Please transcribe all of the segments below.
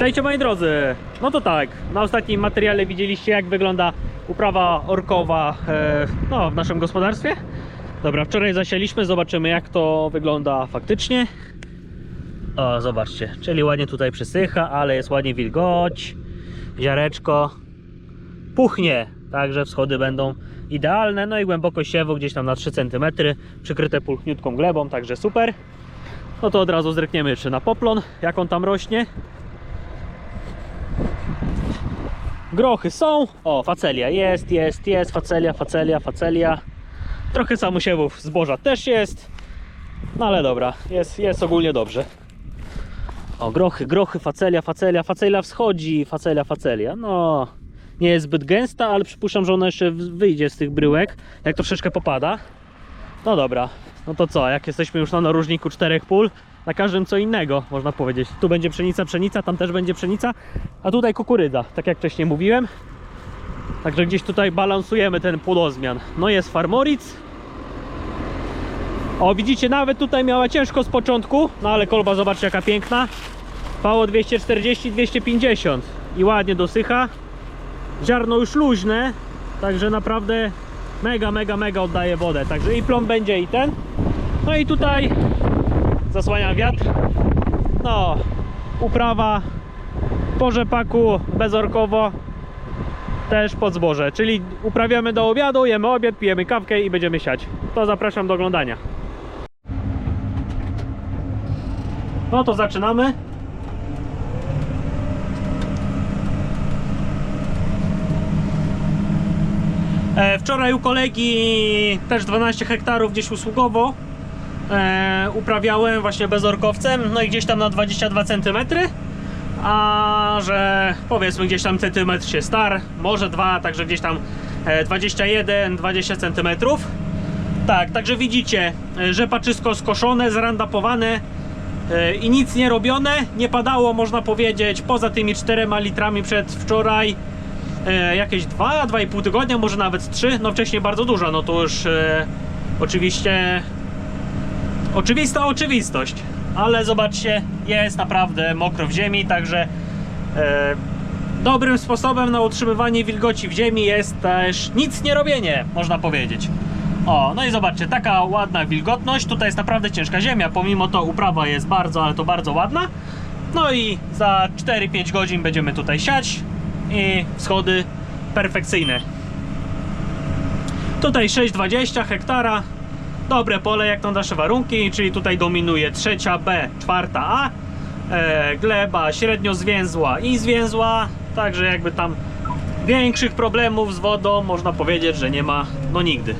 Witajcie moi drodzy. No to tak, na ostatnim materiale widzieliście jak wygląda uprawa orkowa e, no, w naszym gospodarstwie. Dobra, wczoraj zasialiśmy, zobaczymy jak to wygląda faktycznie. O, zobaczcie, czyli ładnie tutaj przysycha, ale jest ładnie wilgoć, ziareczko, puchnie, także wschody będą idealne, no i głębokość siewu gdzieś tam na 3 cm, przykryte pulchniutką glebą, także super. No to od razu zrykniemy jeszcze na poplon, jak on tam rośnie. Grochy są. O, facelia jest, jest, jest, facelia, facelia, facelia. Trochę samosiewów zboża też jest. No ale dobra, jest, jest ogólnie dobrze. O, grochy, grochy, facelia, facelia, facelia wschodzi, facelia, facelia. No, nie jest zbyt gęsta, ale przypuszczam, że ona jeszcze wyjdzie z tych bryłek, jak troszeczkę popada. No dobra, no to co, jak jesteśmy już na narożniku czterech pól, na każdym co innego, można powiedzieć. Tu będzie pszenica, pszenica, tam też będzie pszenica, a tutaj kukurydza, tak jak wcześniej mówiłem. Także gdzieś tutaj balansujemy ten płodozmian. No jest farmoric. O, widzicie, nawet tutaj miała ciężko z początku, no ale kolba zobaczcie jaka piękna. Pało 240, 250 i ładnie dosycha. Ziarno już luźne, także naprawdę mega, mega, mega oddaje wodę. Także i plon będzie i ten. No i tutaj zasłania wiatr. No, uprawa po rzepaku bezorkowo też pod zboże, czyli uprawiamy do obiadu, jemy obiad, pijemy kawkę i będziemy siać. To zapraszam do oglądania. No to zaczynamy. E, Wczoraj u kolegi też 12 hektarów gdzieś usługowo e, uprawiałem właśnie bezorkowcem, no i gdzieś tam na 22 cm. A że powiedzmy gdzieś tam centymetr się star, może dwa, także gdzieś tam e, 21-20 cm. Tak, także widzicie, e, rzepaczysko skoszone, zrandapowane e, i nic nie robione, nie padało można powiedzieć, poza tymi 4 litrami przed wczoraj e, jakieś 2, 2,5 tygodnia, może nawet 3, no wcześniej bardzo dużo, no to już e, oczywiście oczywista oczywistość, ale zobaczcie, jest naprawdę mokro w ziemi, także e, dobrym sposobem na utrzymywanie wilgoci w ziemi jest też nic nie robienie, można powiedzieć. O, no i zobaczcie, taka ładna wilgotność, tutaj jest naprawdę ciężka ziemia, pomimo to uprawa jest bardzo, ale to bardzo ładna. No i za 4-5 godzin będziemy tutaj siać i wschody perfekcyjne. Tutaj 6,20 hektara. Dobre pole jak na nasze warunki, czyli tutaj dominuje trzecia B, czwarta A. E, gleba średnio zwięzła i zwięzła, także jakby tam większych problemów z wodą można powiedzieć, że nie ma no nigdy.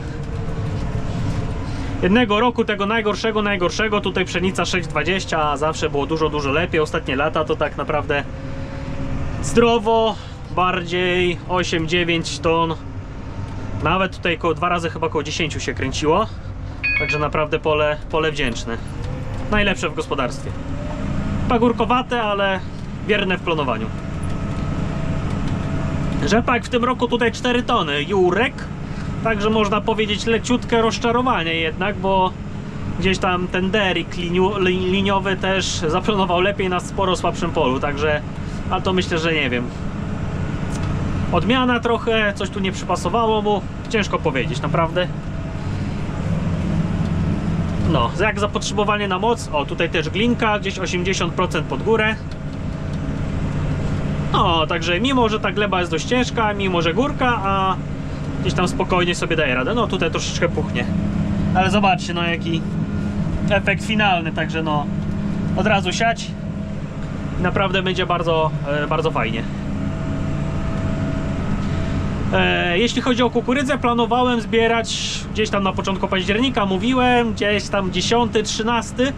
Jednego roku tego najgorszego, najgorszego, tutaj pszenica 6,20, a zawsze było dużo, dużo lepiej. Ostatnie lata to tak naprawdę zdrowo, bardziej 8-9 ton. Nawet tutaj koło dwa razy chyba około 10 się kręciło. Także naprawdę pole, pole wdzięczne. Najlepsze w gospodarstwie. Pagórkowate, ale wierne w plonowaniu. Rzepak w tym roku tutaj 4 tony. Jurek. Także można powiedzieć leciutkie rozczarowanie jednak, bo gdzieś tam ten derik liniu, li- liniowy też zaplanował lepiej na sporo słabszym polu. Także, a to myślę, że nie wiem. Odmiana trochę, coś tu nie przypasowało mu. Ciężko powiedzieć, naprawdę. No, jak zapotrzebowanie na moc, o tutaj też glinka, gdzieś 80% pod górę. No, także mimo, że ta gleba jest dość ciężka, mimo, że górka, a gdzieś tam spokojnie sobie daje radę. No tutaj troszeczkę puchnie. Ale zobaczcie, no jaki efekt finalny, także no od razu siać. Naprawdę będzie bardzo, e, bardzo fajnie. E, Jeśli chodzi o kukurydzę, planowałem zbierać gdzieś tam na początku października, mówiłem, gdzieś tam 10-13,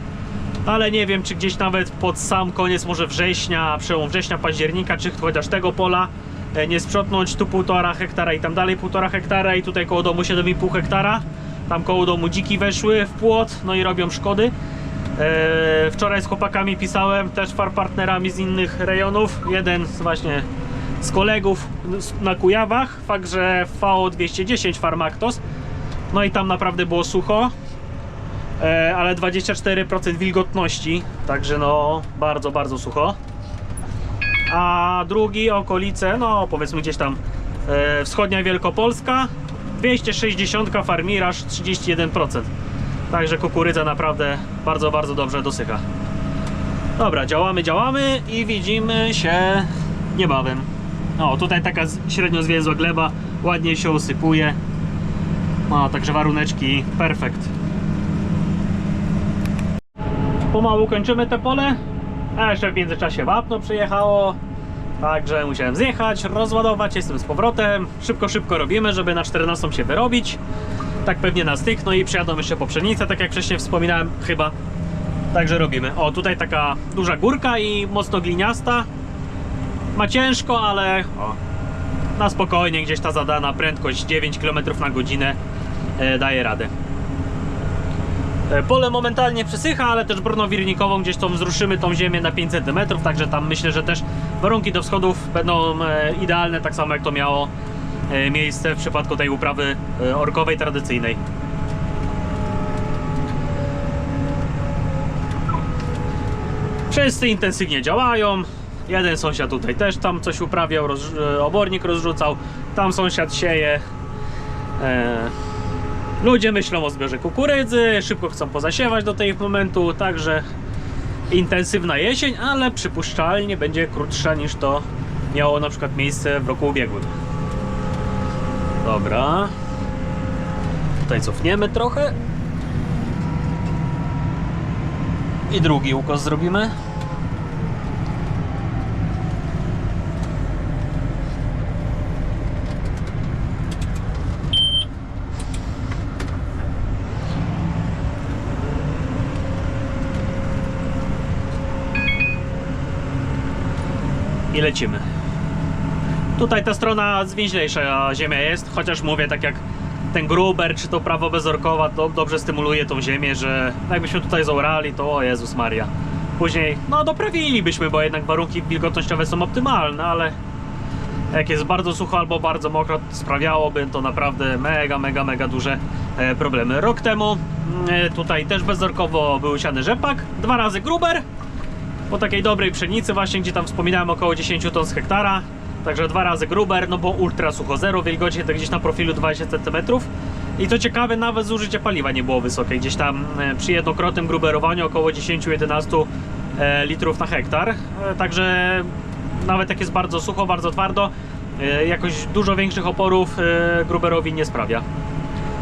ale nie wiem, czy gdzieś nawet pod sam koniec może września, przełom września, października, czy chociaż tego pola e, nie sprzątnąć tu półtora hektara i tam dalej półtora hektara i tutaj koło domu 7,5 hektara. Tam koło domu dziki weszły w płot, no i robią szkody. E, Wczoraj z chłopakami pisałem, też far partnerami z innych rejonów. Jeden z właśnie z kolegów na Kujawach, także VO 210 Farmactos. No i tam naprawdę było sucho, e, ale 24% wilgotności, także no bardzo, bardzo sucho. a drugi okolice, no powiedzmy gdzieś tam e, wschodnia Wielkopolska 260 Farmiraż 31%. Także kukurydza naprawdę bardzo, bardzo dobrze dosycha. Dobra, działamy, działamy i widzimy się niebawem. O, tutaj taka średnio zwięzła gleba, ładnie się usypuje. No, także waruneczki perfekt. Pomału kończymy te pole. A jeszcze w międzyczasie wapno przyjechało. Także musiałem zjechać, rozładować, jestem z powrotem. Szybko, szybko robimy, żeby na 14 się wyrobić. Tak pewnie na styk, no i przyjadą jeszcze po pszenicę, tak jak wcześniej wspominałem, chyba. Także robimy. O, tutaj taka duża górka i mocno gliniasta. Ma ciężko, ale o, na spokojnie gdzieś ta zadana prędkość 9 km na godzinę e, daje radę. E, Pole momentalnie przesycha, ale też broną wirnikową gdzieś tą wzruszymy tą ziemię na 5 cm, także tam myślę, że też warunki do wschodów będą e, idealne, tak samo jak to miało e, miejsce w przypadku tej uprawy e, orkowej tradycyjnej. Wszyscy intensywnie działają. Jeden sąsiad tutaj też tam coś uprawiał, roz, e, obornik rozrzucał, tam sąsiad sieje. E, ludzie myślą o zbiorze kukurydzy, szybko chcą pozasiewać do tego momentu, także intensywna jesień, ale przypuszczalnie będzie krótsza niż to miało na przykład miejsce w roku ubiegłym. Dobra. Tutaj cofniemy trochę. I drugi ukos zrobimy. Lecimy. Tutaj ta strona zwięźlejsza ziemia jest, chociaż mówię tak jak ten gruber czy to prawo bezorkowa to dobrze stymuluje tą ziemię, że jakbyśmy tutaj zaorali, to o Jezus Maria. Później, no doprawilibyśmy, bo jednak warunki wilgotnościowe są optymalne, ale jak jest bardzo sucho albo bardzo mokro, sprawiałoby to naprawdę mega, mega, mega duże e, problemy. Rok temu mm, e, tutaj też bezorkowo był siany rzepak, dwa razy gruber, po takiej dobrej pszenicy właśnie, gdzie tam wspominałem około 10 ton z hektara. Także dwa razy gruber, no bo ultra sucho, zero wilgoci, to gdzieś na profilu 20 cm. I to ciekawe, nawet zużycie paliwa nie było wysokie. Gdzieś tam e, przy jednokrotnym gruberowaniu około 10-11 e, litrów na hektar. E, Także nawet jak jest bardzo sucho, bardzo twardo, jakoś dużo większych oporów gruberowi nie sprawia.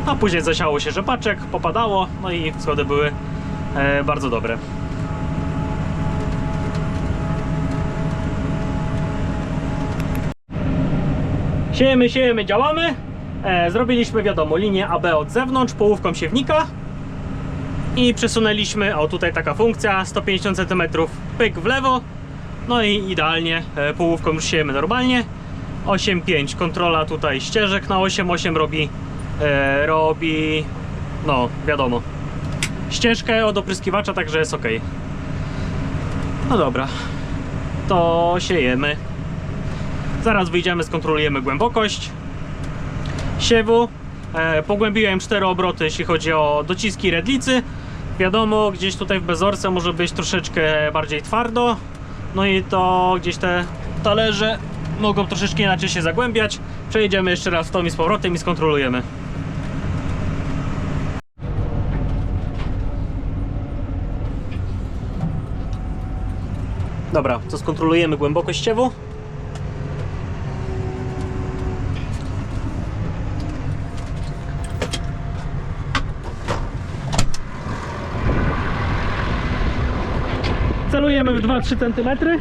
A później zasiało się rzepaczek, popadało, no i schody były bardzo dobre. Siejemy, siejemy, działamy. E, zrobiliśmy, wiadomo, linię AB od zewnątrz, połówką siewnika. I przesunęliśmy, o tutaj taka funkcja, 150 cm pyk w lewo. No i idealnie, e, połówką już siejemy normalnie. 8,5 kontrola tutaj ścieżek na 8,8 robi, e, robi, no wiadomo, ścieżkę od opryskiwacza, także jest ok. No dobra, to siejemy. Zaraz wyjdziemy, skontrolujemy głębokość siewu. E, pogłębiłem 4 obroty, jeśli chodzi o dociski redlicy. Wiadomo, gdzieś tutaj w bezorce może być troszeczkę bardziej twardo. No i to gdzieś te talerze mogą troszeczkę inaczej się zagłębiać. Przejedziemy jeszcze raz w tom i z powrotem i skontrolujemy. Dobra, to skontrolujemy głębokość siewu. Celujemy w 2-3 cm.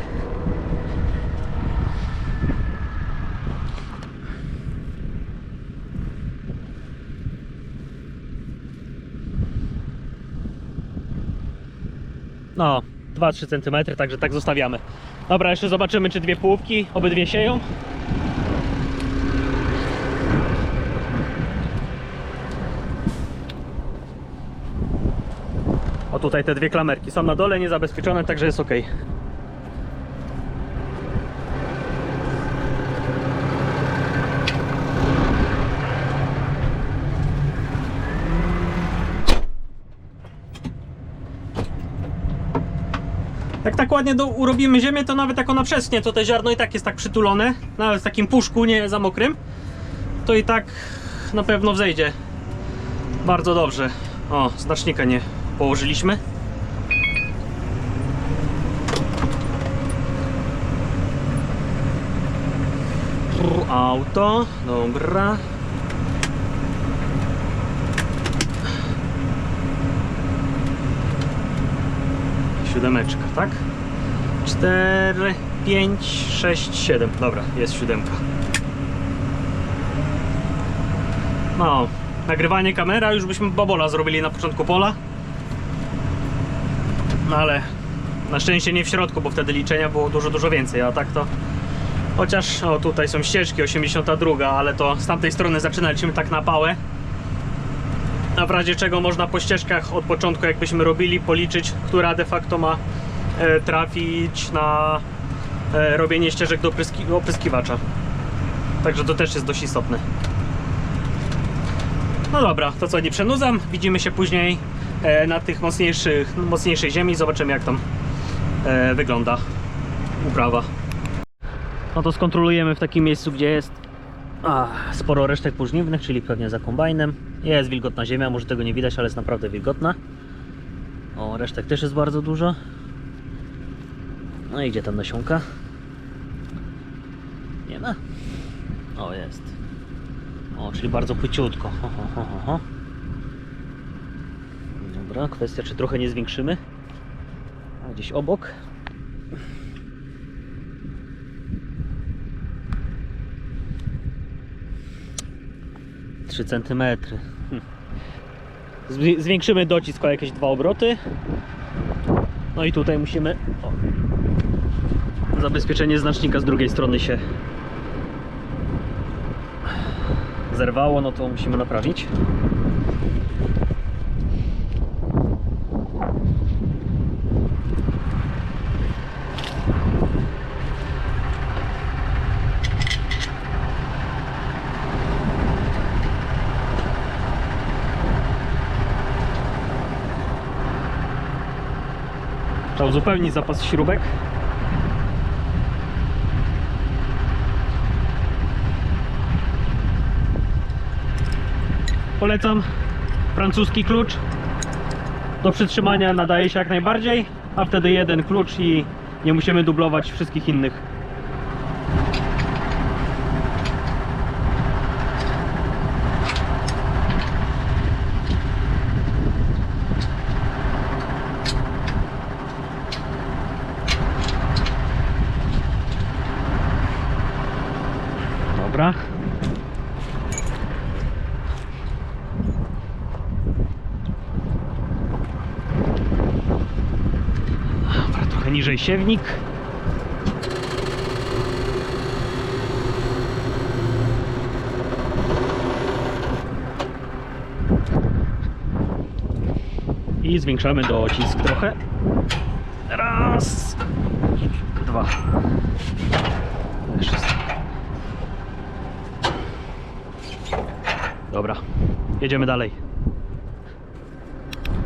No, 2-3 cm, także tak zostawiamy. Dobra, jeszcze zobaczymy, czy dwie połówki obydwie sieją. Tutaj te dwie klamerki są na dole niezabezpieczone, także jest ok. Jak tak ładnie do, urobimy ziemię, to nawet jak ona przeschnie, to te ziarno i tak jest tak przytulone, nawet w takim puszku, nie za mokrym, to i tak na pewno wzejdzie bardzo dobrze. O, znacznika nie położyliśmy. Auto, dobra. Siódemeczka, tak? 4, 5, 6, 7. Dobra, jest siódemka. No, nagrywanie kamera, już byśmy babola zrobili na początku pola. No ale na szczęście nie w środku, bo wtedy liczenia było dużo, dużo więcej, a tak to... Chociaż, o tutaj są ścieżki, 82, ale to z tamtej strony zaczynaliśmy tak na pałę. A w razie czego można po ścieżkach od początku, jakbyśmy robili, policzyć, która de facto ma e, trafić na e, robienie ścieżek do opryski, opryskiwacza. Także to też jest dość istotne. No dobra, to co, nie przenudzam. Widzimy się później na tych mocniejszych, mocniejszej ziemi. Zobaczymy jak tam e, wygląda uprawa. No to skontrolujemy w takim miejscu, gdzie jest sporo resztek pożniwnych, czyli pewnie za kombajnem. Jest wilgotna ziemia, może tego nie widać, ale jest naprawdę wilgotna. O, resztek też jest bardzo dużo. No i gdzie tam nasionka? Nie ma. O, jest. O, czyli bardzo płyciutko. Ho, ho, ho, ho. Dobra, kwestia czy trochę nie zwiększymy. A gdzieś obok. Trzy centymetry. Hm. Zwi- Zwiększymy docisk o jakieś dwa obroty. No i tutaj musimy. O, zabezpieczenie znacznika z drugiej strony się zerwało, no to musimy naprawić. Trzeba uzupełnić zapas śrubek. Polecam francuski klucz. Do przytrzymania nadaje się jak najbardziej, a wtedy jeden klucz i nie musimy dublować wszystkich innych. Dobra. Dobra, trochę niżej siewnik. I zwiększamy docisk trochę. Raz, dwa. Dobra, jedziemy dalej.